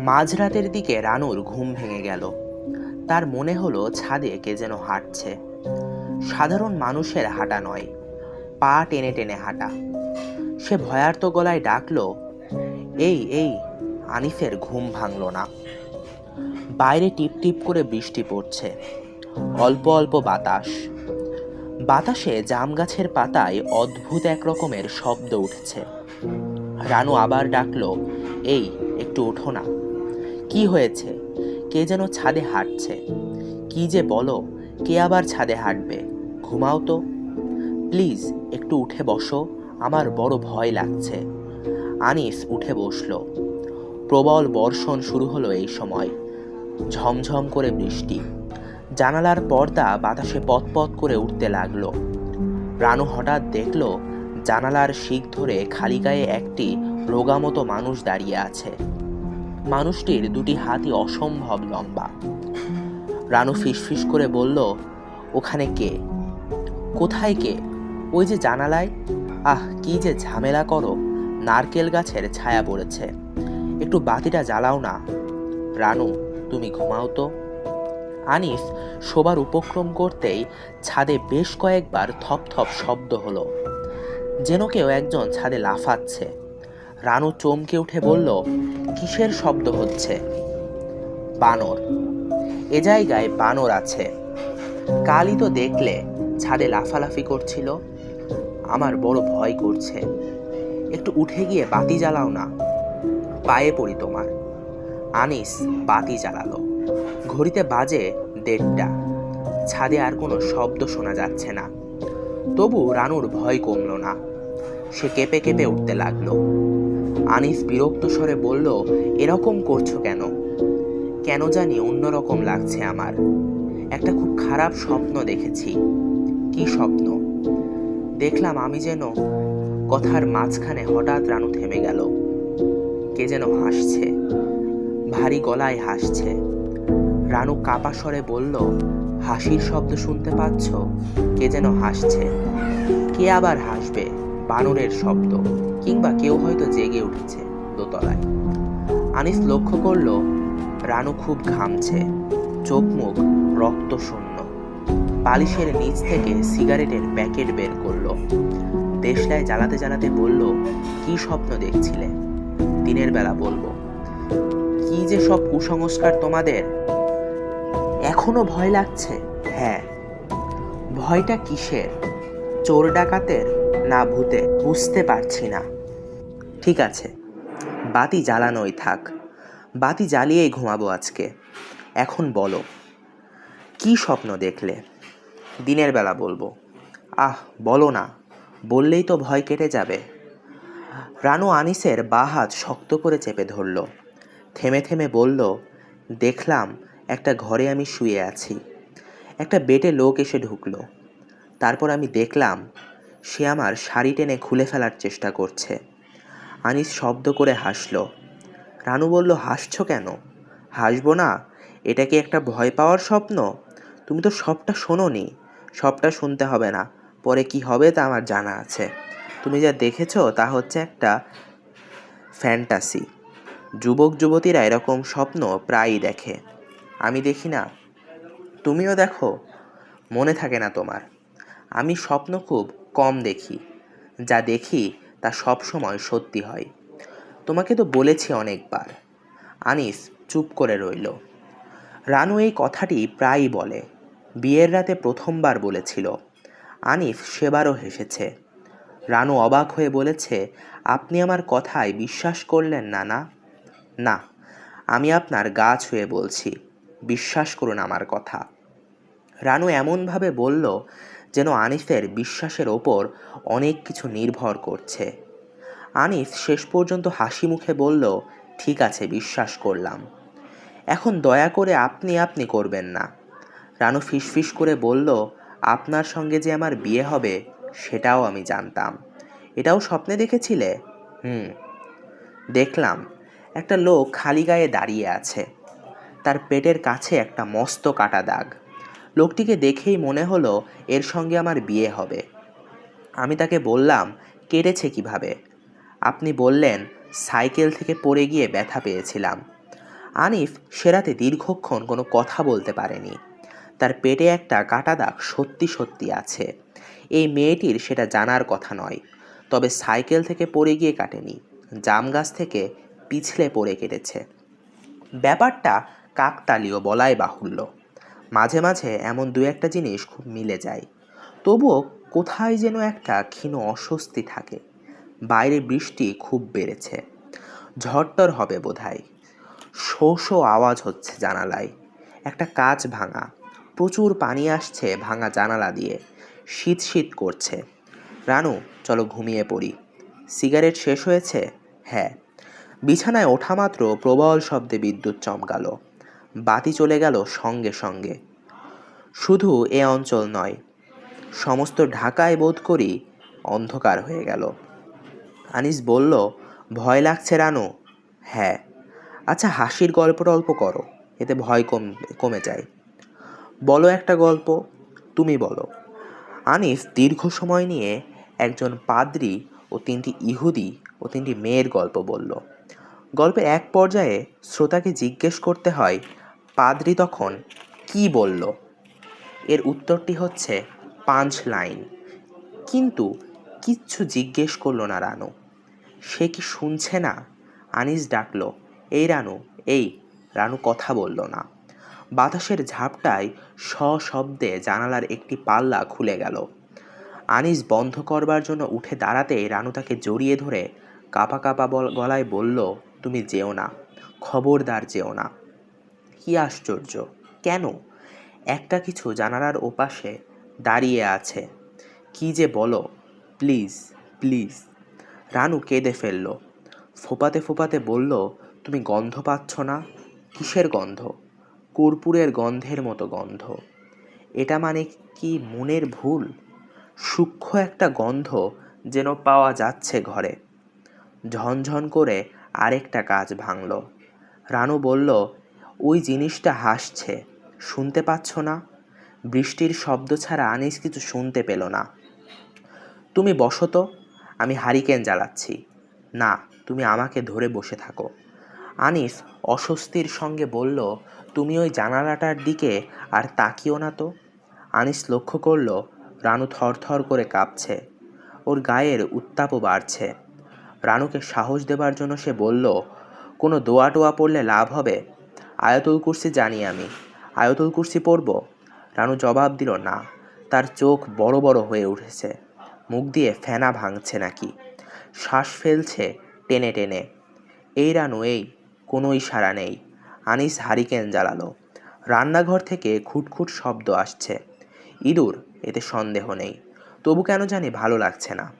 মাঝরাতের দিকে রানুর ঘুম ভেঙে গেল। তার মনে হলো ছাদে কে যেন হাঁটছে। সাধারণ মানুষের হাঁটা নয়, পা টেনে টেনে হাঁটা। সে ভয়ার্ত গলায় ডাকল, এই এই, আনিফের ঘুম ভাঙল না। বাইরে টিপ টিপ করে বৃষ্টি পড়ছে, অল্প অল্প বাতাস। বাতাসে জাম গাছের পাতায় অদ্ভুত এক রকমের শব্দ উঠছে। রানু আবার ডাকলো, এই, একটু ওঠো না। কি হয়েছে? কে যেন ছাদে হাঁটছে। কি যে বলো, কে আবার ছাদে হাঁটবে? ঘুমাও তো। প্লিজ, একটু উঠে বসো, আমার বড় ভয় লাগছে। আনিস উঠে বসল। প্রবল বর্ষণ শুরু হলো এই সময়। ঝমঝম করে বৃষ্টি। জানালার পর্দা বাতাসে পতপত করে উঠতে লাগল। রানু হঠাৎ দেখল, জানালার শিক ধরে খালি গায়ে একটি রোগামতো মানুষ দাঁড়িয়ে আছে। মানুষটির দুটি হাতই অসম্ভব লম্বা। রানু ফিসফিস করে বলল, ওখানে কে? কোথায় কে? ওই যে জানালায়? আহ, কি যে ঝামেলা করো। নারকেল গাছের ছায়া পড়েছে। একটু বাতিটা জ্বালাও না। রানু, তুমি ঘুমাও তো। আনিস শোবার উপক্রম করতেই ছাদে বেশ কয়েকবার থপ থপ শব্দ হলো, যেন কেউ একজন ছাদে লাফাচ্ছে। রানু চমকে উঠে বলল, কিসের শব্দ হচ্ছে? বানর, এ জায়গায় বানর আছে। কালই তো দেখলে ছাদে লাফালাফি করছিল। আমার বড় ভয় করছে। একটু উঠে গিয়ে বাতি জ্বালাও না। পায়ে পড়ি তোমার। আনিস বাতি জ্বালালো। ঘড়িতে বাজে দেড়টা। ছাদে আর কোনো শব্দ শোনা যাচ্ছে না। তবু রানুর ভয় কমল না। সে কেঁপে কেঁপে উঠতে লাগল। আনিস বিরক্ত স্বরে বলল, এরকম করছ কেন? কেন জানি অন্যরকম লাগছে আমার। একটা খুব খারাপ স্বপ্ন দেখেছি। কি স্বপ্ন? দেখলাম আমি যেন কথার মাঝখানে হঠাৎ রানু থেমে গেল। কে যেন হাসছে। ভারী গলায় হাসছে। রানু কাপা স্বরে বলল, হাসির শব্দ শুনতে পাচ্ছ? কে যেন হাসছে। কে আবার হাসবে? বানরের শব্দ, কিংবা কেউ হয়তো জেগে উঠেছে দোতলায়। আনিস লক্ষ্য করল, রানু খুব ঘামছে, চোখ মুখ রক্ত শূন্য বালিশের নিচ থেকে সিগারেটের প্যাকেট বের করল। দেশলায় জ্বালাতে জ্বালাতে বলল, কি স্বপ্ন দেখছিলে? দিনের বেলা বলব। কি যে সব কুসংস্কার তোমাদের? এখনও ভয় লাগছে? হ্যাঁ। ভয়টা কিসের? চোর ডাকাতের? না ভূতে, বুঝতে পারছি না। ঠিক আছে, বাতি জ্বালানোই থাক। বাতি জ্বালিয়েই ঘুমাবো আজকে। এখন বলো, কি স্বপ্ন দেখলে? দিনের বেলা বলব। আহ, বলো না, বললেই তো ভয় কেটে যাবে। রানু আনিসের বা হাত শক্ত করে চেপে ধরল। থেমে থেমে বলল, দেখলাম একটা ঘরে আমি শুয়ে আছি। একটা বেটে লোক এসে ঢুকলো। তারপর আমি দেখলাম সে আমার শাড়ি টেনে খুলে ফেলার চেষ্টা করছে। আনিস শব্দ করে হাসলো। রানু বলল, হাসছো কেন? হাসবো না, এটা কি একটা ভয় পাওয়ার স্বপ্ন? তুমি তো সবটা শোনোনি, সবটা শুনতে হবে না, পরে কি হবে তা আমার জানা আছে। তুমি যা দেখেছ তা হচ্ছে একটা ফ্যান্টাসি। যুবক যুবতীরা এরকম স্বপ্ন প্রায়ই দেখে। আমি দেখি না, তুমিও দেখো, মনে থাকে না তোমার। আমি স্বপ্ন খুব কম দেখি, যা দেখি তা সব সময় সত্যি হয়। তোমাকে তো বলেছি অনেকবার। আনিস চুপ করে রইল। রানু এই কথাটি প্রায়ই বলে। বিয়ের রাতে প্রথমবার বলেছিল। আনিফ সেবারও হেসেছে। রানু অবাক হয়ে বলেছে, আপনি আমার কথায় বিশ্বাস করলেন না না? না, আমি আপনার গা ছুঁয়ে বলছি। বিশ্বাস করুন আমার কথা। রানু এমনভাবে বলল যেন আনিফের বিশ্বাসের ওপর অনেক কিছু নির্ভর করছে। আনিফ শেষ পর্যন্ত হাসি মুখে বলল, ঠিক আছে, বিশ্বাস করলাম। এখন দয়া করে আপনি আপনি করবেন না। রানু ফিসফিস করে বলল, আপনার সঙ্গে যে আমার বিয়ে হবে, সেটাও আমি জানতাম। এটাও স্বপ্নে দেখেছিলে? হুম। দেখলাম। একটা লোক খালি গায়ে দাঁড়িয়ে আছে। তার পেটের কাছে একটা মস্ত কাটা দাগ। লোকটিকে দেখেই মনে হলো এর সঙ্গে আমার বিয়ে হবে। আমি তাকে বললাম, কেটেছে কীভাবে? আপনি বললেন, সাইকেল থেকে পড়ে গিয়ে ব্যথা পেয়েছিলাম। আনিফ সেরাতে দীর্ঘক্ষণ কোনো কথা বলতে পারেনি। তার পেটে একটা কাটা দাগ সত্যি সত্যি আছে। এই মেয়েটির সেটা জানার কথা নয়, তবে সাইকেল থেকে পড়ে গিয়ে কাটেনি, জাম গাছ থেকে পিছলে পড়ে কেটেছে। ব্যাপারটা কাকতালীয় বলাই বাহুল্য। মাঝে মাঝে এমন দু একটা জিনিস খুব মিলে যায়। তবুও কোথায় যেন একটা ক্ষীণ অস্বস্তি থাকে। বাইরে বৃষ্টি খুব বেড়েছে। ঝড়টর হবে বোধহয়। শো শো আওয়াজ হচ্ছে জানালায়। একটা কাচ ভাঙা। প্রচুর পানি আসছে ভাঙা জানালা দিয়ে। শীত শীত করছে। রানু, চলো ঘুমিয়ে পড়ি। সিগারেট শেষ হয়েছে? হ্যাঁ। বিছানায় ওঠা মাত্র প্রবল শব্দে বিদ্যুৎ চমকালো। বাতি চলে গেল সঙ্গে সঙ্গে। শুধু এ অঞ্চল নয়, সমস্ত ঢাকায় বোধ করি অন্ধকার হয়ে গেল। আনিস বলল, ভয় লাগছে রানু? হ্যাঁ। আচ্ছা হাসির গল্প টল্প করো, এতে ভয় কম, কমে যায়। বলো একটা গল্প, তুমি বলো। আনিস দীর্ঘ সময় নিয়ে একজন পাদ্রী ও তিনটি ইহুদি ও তিনটি মেয়ের গল্প বলল। গল্পের এক পর্যায়ে শ্রোতাকে জিজ্ঞেস করতে হয় পাদ্রী তখন কি বলল? এর উত্তরটি হচ্ছে পাঁচ লাইন। কিন্তু কিচ্ছু জিজ্ঞেস করল না রানু। সে কি শুনছে না? আনিস ডাকলো, এই রানু এই। রানু কথা বলল না। বাতাসের ঝাপটায় সশব্দে জানালার একটি পাল্লা খুলে গেল। আনিস বন্ধ করবার জন্য উঠে দাঁড়াতে রানু তাকে জড়িয়ে ধরে কাপা কাপা গলায় বলল, তুমি যেও না, খবরদার যেও না। কি আশ্চর্য। কেন? একটা কিছু জানালার ওপাশে দাঁড়িয়ে আছে। কি যে বলো। Please please. রানু কেঁদে ফেলল। ফোপাতে ফোপাতে বলল, তুমি গন্ধ পাচ্ছ না? কিসের গন্ধ? কর্পূরের গন্ধের মতো গন্ধ। এটা মানে কি মনের ভুল? সূক্ষ্ম একটা গন্ধ যেন পাওয়া যাচ্ছে ঘরে। ঝনঝন করে আরেকটা কাজ ভাঙল। রানু বলল ওই জিনিসটা হাসছে। শুনতে পাচ্ছ না? বৃষ্টির শব্দ ছাড়া আনিস কিছু শুনতে পেল না। তুমি বসো তো, আমি হারিকেন জ্বালাচ্ছি। না, তুমি আমাকে ধরে বসে থাকো। আনিস অস্বস্তির সঙ্গে বলল, তুমি ওই জানালাটার দিকে আর তাকিও না তো? আনিস লক্ষ্য করল, রানু থরথর করে কাঁপছে। ওর গায়ের উত্তাপও বাড়ছে। রানুকে সাহস দেবার জন্য সে বলল, কোনো দোয়া টোয়া পড়লে লাভ হবে? আয়তুল কুরসি জানি আমি। আয়তুল কুরসি পড়ব? রানু জবাব দিল, না। তার চোখ বড় বড় হয়ে উঠেছে। মুখ দিয়ে ফেনা ভাঙছে নাকি। শ্বাস ফেলছে টেনে টেনে। এই রানু, এই, কোনো ইশারা নেই। আনিস হারিকেন জ্বালালো। রান্নাঘর থেকে খুটখুট শব্দ আসছে। ইঁদুর, এতে সন্দেহ নেই। তবু কেন জানি ভালো লাগছে না।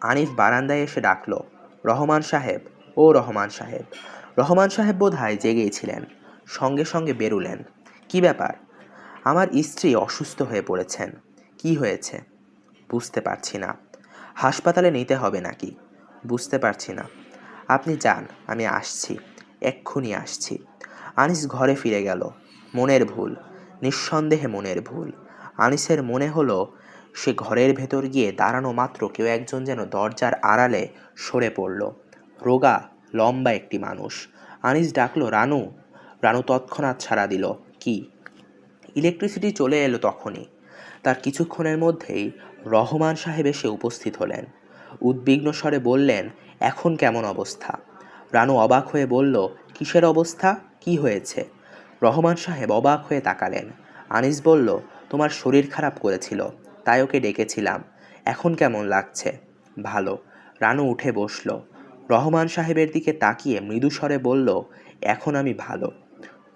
আনিফ বারান্দায় এসে ডাকলো, রহমান সাহেব, ও রহমান সাহেব রহমান সাহেব বোধহয় জেগেই ছিলেন, সঙ্গে সঙ্গে বেরুলেন। কি ব্যাপার? আমার স্ত্রী অসুস্থ হয়ে পড়েছেন। কি হয়েছে? বুঝতে পারছি না। হাসপাতালে নিতে হবে নাকি? বুঝতে পারছি না। আপনি যান, আমি আসছি, এক্ষুনি আসছি। আনিস ঘরে ফিরে গেল। মনের ভুল, নিঃসন্দেহে মনের ভুল। আনিসের মনে হলো, সে ঘরের ভেতর গিয়ে দাঁড়ানো মাত্র কেউ একজন যেন দরজার আড়ালে সরে পড়ল। রোগা লম্বা একটি মানুষ। আনিস ডাকলো, রানু রানু তৎক্ষণাৎ ছাড়া দিল, কি? ইলেকট্রিসিটি চলে এলো তখনই। তার কিছুক্ষণের মধ্যেই রহমান সাহেব এসে উপস্থিত হলেন। উদ্বিগ্ন স্বরে বললেন, এখন কেমন অবস্থা? রানু অবাক হয়ে বলল, কিসের অবস্থা? কি হয়েছে? রহমান সাহেব অবাক হয়ে তাকালেন। আনিস বলল, তোমার শরীর খারাপ করেছিল, তাই ওকে ডেকেছিলাম। এখন কেমন লাগছে? ভালো। রানু উঠে বসল। রহমান সাহেবের দিকে তাকিয়ে মৃদু স্বরে বলল, এখন আমি ভালো।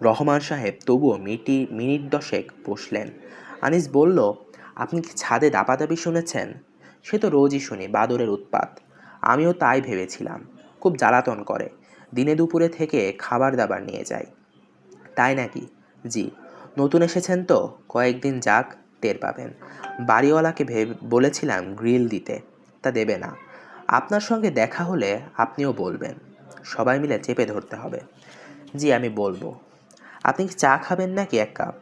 রহমান সাহেব তবুও মিটি মিনিট দশেক বসলেন। আনিস বলল, আপনি কি ছাদে দাপাদাপি শুনেছেন? সে তো রোজই শুনি, বাদরের উৎপাত। আমিও তাই ভেবেছিলাম, খুব জ্বালাতন করে, দিনে দুপুরে থেকে খাবার দাবার নিয়ে যায় তাই নাকি? জি। নতুন এসেছেন তো, কয়েকদিন যাক, টের পাবেন। বাড়িওয়ালাকে ভেবে, বলেছিলাম গ্রিল দিতে, তা দেবে না। আপনার সঙ্গে দেখা হলে আপনিও বলবেন। সবাই মিলে চেপে ধরতে হবে। জি, আমি বলব। আপনি কি চা খাবেন নাকি এক কাপ?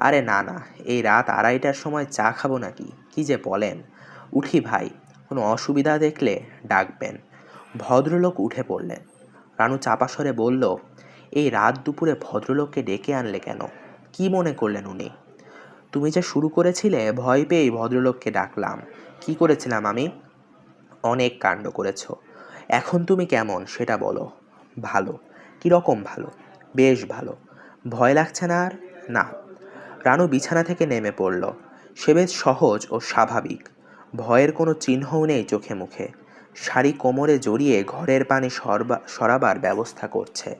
আরে না না, এই রাত আড়াইটার সময় চা খাব নাকি? কি যে বলেন। উঠি ভাই, কোনো অসুবিধা দেখলে ডাকবেন। ভদ্রলোক উঠে পড়লেন। রানু চাপা স্বরে বলল, এই রাত দুপুরে ভদ্রলোককে ডেকে আনলে কেন? কি মনে করলেন উনি? তুমি যে শুরু করেছিলে, ভয় পেয়েই ভদ্রলোককে ডাকলাম। কি করেছিলাম আমি? অনেক কাণ্ড করেছ। এখন তুমি কেমন সেটা বলো। ভালো। কীরকম ভালো? বেশ ভালো। ভয় লাগছে না আর? না। রানু বিছানা থেকে নেমে পড়ল। সে বেশ সহজ ও স্বাভাবিক। ভয়ের কোনো চিহ্নও নেই চোখে মুখে। শাড়ি কোমরে জড়িয়ে ঘরের পানি সরবা, সরাবার ব্যবস্থা করছে।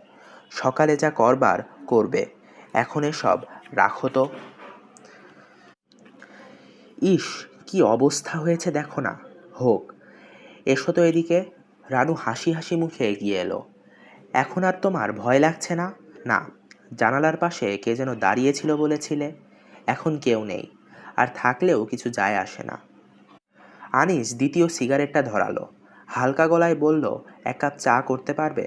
সকালে যা করবার, করবে। এখন এসব রাখো তো। ইস, কি অবস্থা হয়েছে দেখো না। হোক। এসো তো এদিকে। রানু হাসি হাসি মুখে এগিয়ে এলো। এখন আর তোমার ভয় লাগছে না? না, জানালার পাশে কে যেন দাঁড়িয়েছিল বলেছিলে। এখন কেউ নেই, আর থাকলেও কিছু যায় আসে না। আনিস দ্বিতীয় সিগারেটটা ধরালো। হালকা গলায় বলল, এক কাপ চা করতে পারবে?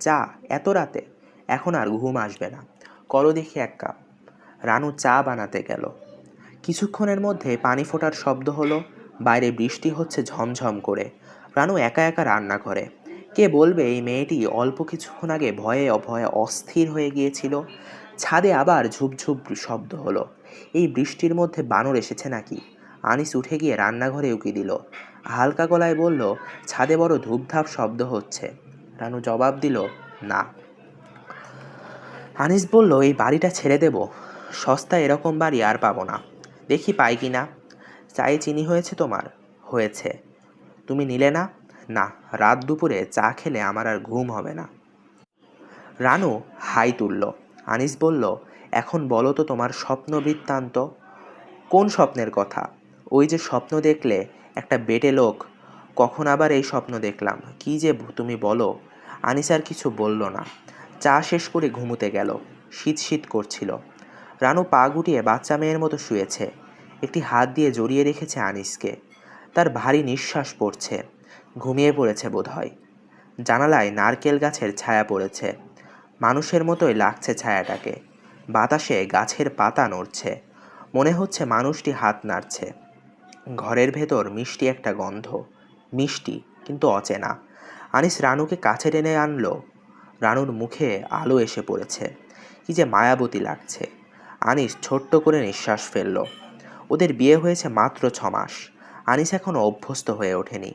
চা? এত রাতে? এখন আর ঘুম আসবে না। করো দেখি এক কাপ। রানু চা বানাতে গেল। কিছুক্ষণের মধ্যে পানি ফোটার শব্দ হলো, বাইরে বৃষ্টি হচ্ছে ঝমঝম করে। রানু একা একা রান্না করে। কে বলবে, এই মেয়েটি অল্প কিছুক্ষণ আগে ভয়ে অভয়ে অস্থির হয়ে গিয়েছিল। ছাদে আবার ঝুপঝুপ শব্দ হলো। এই বৃষ্টির মধ্যে বানর এসেছে নাকি? আনিস উঠে গিয়ে রান্নাঘরে উকি দিল। হালকা গলায় বলল, ছাদে বড় ধূপধাপ শব্দ হচ্ছে। রানু জবাব দিল, না। আনিস বলল, এই বাড়িটা ছেড়ে দেব। সস্তা এরকম বাড়ি আর পাবো না। দেখি পাই কি না। চায়ে চিনি হয়েছে তোমার? হয়েছে। তুমি নিলে না? না, রাত দুপুরে চা খেলে আমার আর ঘুম হবে না। রানু হাই তুলল। আনিস বলল, এখন বলো তো তোমার স্বপ্ন বৃত্তান্ত। কোন স্বপ্নের কথা? ওই যে স্বপ্ন দেখলে একটা বেটে লোক, কখন আবার এই স্বপ্ন দেখলাম? কি যে তুমি বলো। আনিস আর কিছু বলল না। চা শেষ করে ঘুমুতে গেল। শীত শীত করছিল। রানু পা গুটিয়ে বাচ্চা মেয়ের মতো শুয়েছে। একটি হাত দিয়ে জড়িয়ে রেখেছে আনিসকে। তার ভারী নিঃশ্বাস পড়ছে। ঘুমিয়ে পড়েছে বোধহয়। জানালায় নারকেল গাছের ছায়া পড়েছে। মানুষের মতোই লাগছে ছায়াটাকে। বাতাসে গাছের পাতা নড়ছে। মনে হচ্ছে মানুষটি হাত নাড়ছে। ঘরের ভেতর মিষ্টি একটা গন্ধ। মিষ্টি, কিন্তু অচেনা। আনিস রানুকে কাছে টেনে আনলো। রানুর মুখে আলো এসে পড়েছে। কি যে মায়াবতী লাগছে। আনিস ছোট্ট করে নিঃশ্বাস ফেলল। ওদের বিয়ে হয়েছে মাত্র ছ মাস আনিস এখনও অভ্যস্ত হয়ে ওঠেনি।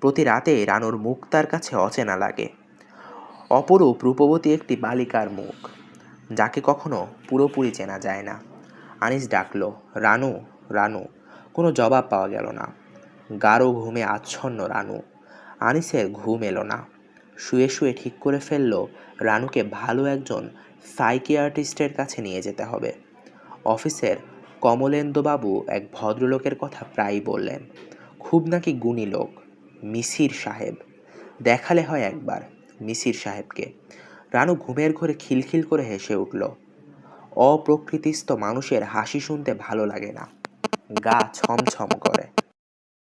প্রতি রাতে রানুর মুখ তার কাছে অচেনা লাগে। অপরূপ রূপবতী একটি বালিকার মুখ, যাকে কখনো পুরোপুরি চেনা যায় না। আনিস ডাকলো, রানু রানু। কোনো জবাব পাওয়া গেল না। গাঢ় ঘুমে আচ্ছন্ন রানু। আনিসের ঘুম এলো না। শুয়ে শুয়ে ঠিক করে ফেলল, রানুকে ভালো একজন সাইকিয়ার্টিস্টের কাছে নিয়ে যেতে হবে। অফিসের কমলেন্দুবাবু এক ভদ্রলোকের কথা প্রায় বললেন, খুব নাকি গুণী লোক, মিসির সাহেব। দেখালে হয় একবার মিসির সাহেবকে। রানু ঘুমের ঘরে খিলখিল করে হেসে উঠল, অপ্রকৃতিস্থ মানুষের হাসি শুনতে ভালো লাগে না। গা ছমছম করে।